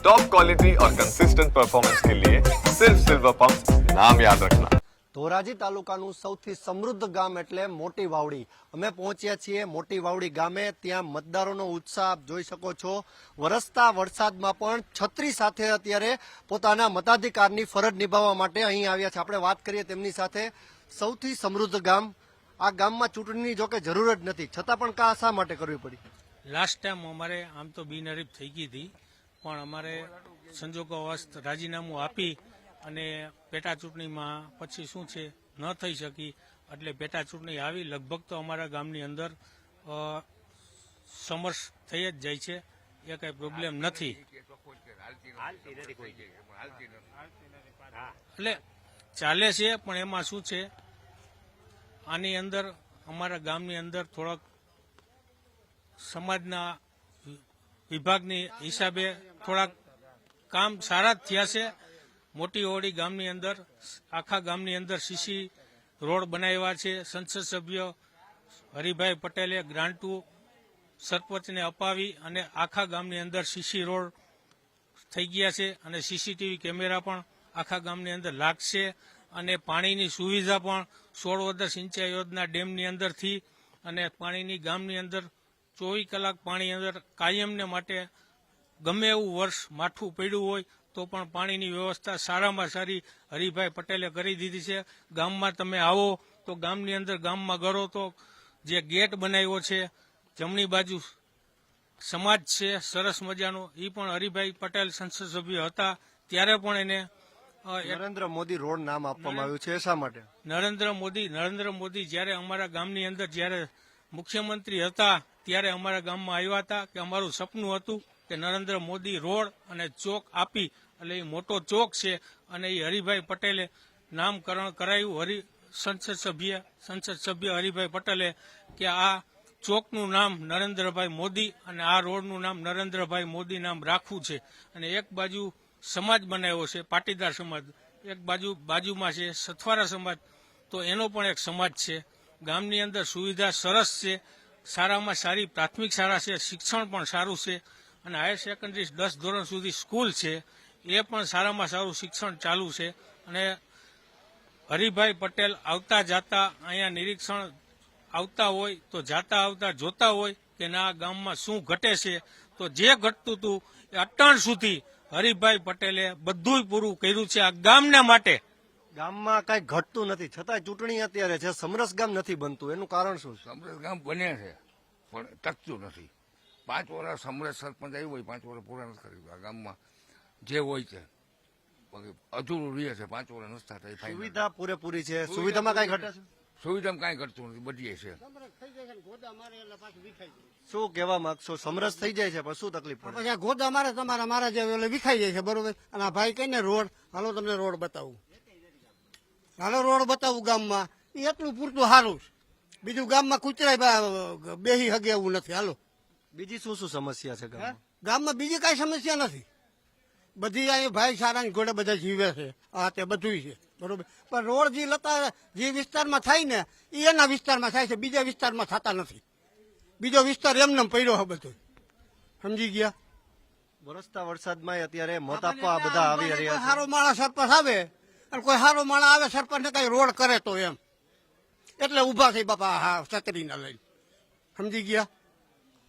Top quality और consistent performance के लिए सिर्फ सिल्वर पंप नाम याद रखना ધોરાજી તાલુકાનું સૌથી સમૃદ્ધ ગામ એટલે મોટી વાવડી અમે પહોંચ્યા છીએ મોટી વાવડી ગામે ત્યાં મતદારોનો ઉત્સાહ આપ જોઈ શકો છો વરસતા વરસાદમાં પણ છત્રી સાથે અત્યારે પોતાના મતાધિકારની ફરજ નિભાવવા માટે અહીં આવ્યા છે આપણે વાત કરીએ તેમની સાથે સૌથી સમૃદ્ધ ગામ આ ગામમાં ચૂંટણીની જોકે જરૂર જ નથી છતાં પણ કા શા માટે કરવી પડી લાસ્ટ ટાઈમ અમારે આમ તો બિનહરીફ થઈ ગઈ હતી પણ અમારે સંજોગોવશ રાજીનામું આપી અને પેટા ચૂંટણીમાં પછી શું છે, ન થઈ શકી એટલે પેટા ચૂંટણી આવી. લગભગ તો અમારા ગામની અંદર સમર્શ થઈ જ જાય છે. એ કઈ પ્રોબ્લેમ નથી. એટલે ચાલે છે, પણ એમાં શું છે, આની અંદર, અમારા ગામની અંદર થોડોક સમાજના વિભાગની હિસાબે થોડાક કામ સારા જ થયા છે. મોટી ઓડી ગામની અંદર, આખા ગામની અંદર સીસી રોડ બનાવ્યા છે. સંસદ સભ્ય હરિભાઈ પટેલે ગ્રાન્ટુ સરપંચને અપાવી અને આખા ગામની અંદર સીસી રોડ થઈ ગયા છે અને સીસીટીવી કેમેરા પણ આખા ગામની અંદર લાગશે અને પાણીની સુવિધા પણ સોળ વદર સિંચાઈ યોજના ડેમની અંદરથી અને પાણીની ગામની અંદર ચોવીસ કલાક પાણી અંદર કાયમને માટે ગમે એવું વર્ષ માઠું પડ્યું હોય તો પણ પાણીની વ્યવસ્થા સારામાં સારી હરિભાઈ પટેલે કરી દીધી છે. ગામમાં તમે આવો તો ગામની અંદર ગામમાં ગરો તો જે ગેટ બનાવ્યો છે જમણી બાજુ સમાજ છે સરસ મજાનો એ પણ હરિભાઈ પટેલ સંસદ સભ્ય હતા. ત્યારે પણ એને નરેન્દ્ર મોદી રોડ નામ આપવામાં આવ્યું છે શા માટે? નરેન્દ્ર મોદી નરેન્દ્ર મોદી જ્યારે અમારા ગામની અંદર જ્યારે મુખ્યમંત્રી હતા ત્યારે અમારા ગામમાં આવ્યા હતા કે અમારું સપનું હતું કે નરેન્દ્ર મોદી રોડ અને ચોક આપી, એટલે એ મોટો ચોક છે અને એ હરિભાઈ પટેલે નામકરણ કરાયું. હરિ, સંસદ સભ્ય સંસદ સભ્ય હરિભાઈ પટેલે કે આ ચોકનું નામ નરેન્દ્રભાઈ મોદી અને આ રોડનું નામ નરેન્દ્રભાઈ મોદી નામ રાખવું છે. અને એક બાજુ સમાજ બનાવ્યો છે, પાટીદાર સમાજ. એક બાજુ, બાજુમાં છે સથવારા સમાજ. તો એનો પણ એક સમાજ છે. ગામની અંદર સુવિધા સરસ છે. સારામાં સારી પ્રાથમિક શાળા છે, શિક્ષણ પણ સારું છે અને હાયર સેકન્ડરી દસ ધોરણ સુધી સ્કૂલ છે, એ પણ સારામાં સારું શિક્ષણ ચાલુ છે અને હરિભાઈ પટેલ આવતા જાતા અહીંયા નિરીક્ષણ આવતા હોય તો જાતા આવતા જોતા હોય કે ના ગામમાં શું ઘટે છે, તો જે ઘટતું હતું એ અટણ સુધી હરિભાઈ પટેલે બધું પૂરું કર્યું છે આ ગામના માટે. ગામમાં કઈ ઘટતું નથી. છતાંય ચૂંટણી અત્યારે છે સમરસ ગામ નથી બનતું. એનું કારણ શું છે? સમરસ ગામ બને છે પણ ટકતું નથી. પાંચ વર્ષ સમરસ સરપંચ આવ્યું હોય પાંચ વર્ષ પૂરા નથી કર્યું. આ ગામમાં જે હોય છે અધૂરું રહે છે પાંચ વર્ષ નસ્તા થાય. સુવિધા પૂરેપૂરી છે? સુવિધામાં કઈ ઘટે છે? સુવિધામાં કાંઈ ઘટતું નથી બધીએ છે. શું કહેવા માંગશો? સમરસ થઈ જાય છે પણ શું તકલીફ પડે? ગોદા મારે તમારા મારા જે એટલે વિખાઈ જાય છે બરોબર? અને આ ભાઈ કહીને રોડ હાલો તમને રોડ બતાવું. હાલો રોડ બતાવું ગામમાં. એ એટલું પૂરતું સારું છે. બીજું ગામમાં કૂતરાય બા- બેહી હગે એવું નથી. હાલો. બીજી શું શું સમસ્યા છે ગામમાં? બીજી કાંઈ સમસ્યા નથી. બધી અહીંયા ભાઈ સારાની ઘોડે બધા જીવે છે. આ તે બધું છે. બરોબર? પણ રોડ જે લતા જે વિસ્તારમાં થાય ને એ એના વિસ્તારમાં થાય છે. બીજા વિસ્તારમાં થતા નથી. બીજો વિસ્તાર એમને પડ્યો હોય બધો. સમજી ગયા? વરસતા વરસાદમાં અત્યારે મત આપવા બધા આવી રહ્યા સારો માણસ સરપંચ આવે. અને કોઈ સારો માણસ આવે સરપંચ ને કઈ રોડ કરે તો એમ. એટલે ઊભા થઈ બાપા હા છત્રીના લઈને. સમજી ગયા?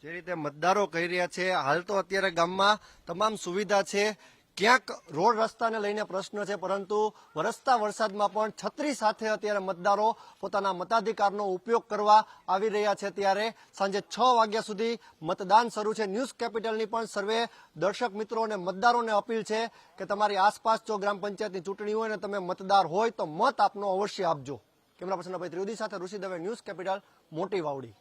જે રીતે મતદારો કહી રહ્યા છે, હાલ તો અત્યારે ગામમાં તમામ સુવિધા છે. ક્યાંક રોડ રસ્તાને લઈને પ્રશ્ન છે, પરંતુ વરસતા વરસાદમાં પણ છત્રી સાથે અત્યારે મતદારો પોતાના મતાધિકારનો ઉપયોગ કરવા આવી રહ્યા છે. ત્યારે સાંજે છ વાગ્યા સુધી મતદાન શરૂ છે. ન્યૂઝ કેપિટલની પણ સર્વે દર્શક મિત્રો અને મતદારોને અપીલ છે કે તમારી આસપાસ જો ગ્રામ પંચાયતની ચૂંટણી હોય ને તમે મતદાર હોય તો મત આપનો અવશ્ય આપજો. કેમેરા પર્સન ભાઈ ત્રિવેદી સાથે ઋષિ દવે ન્યૂઝ કેપિટલ, મોટી વાવડી.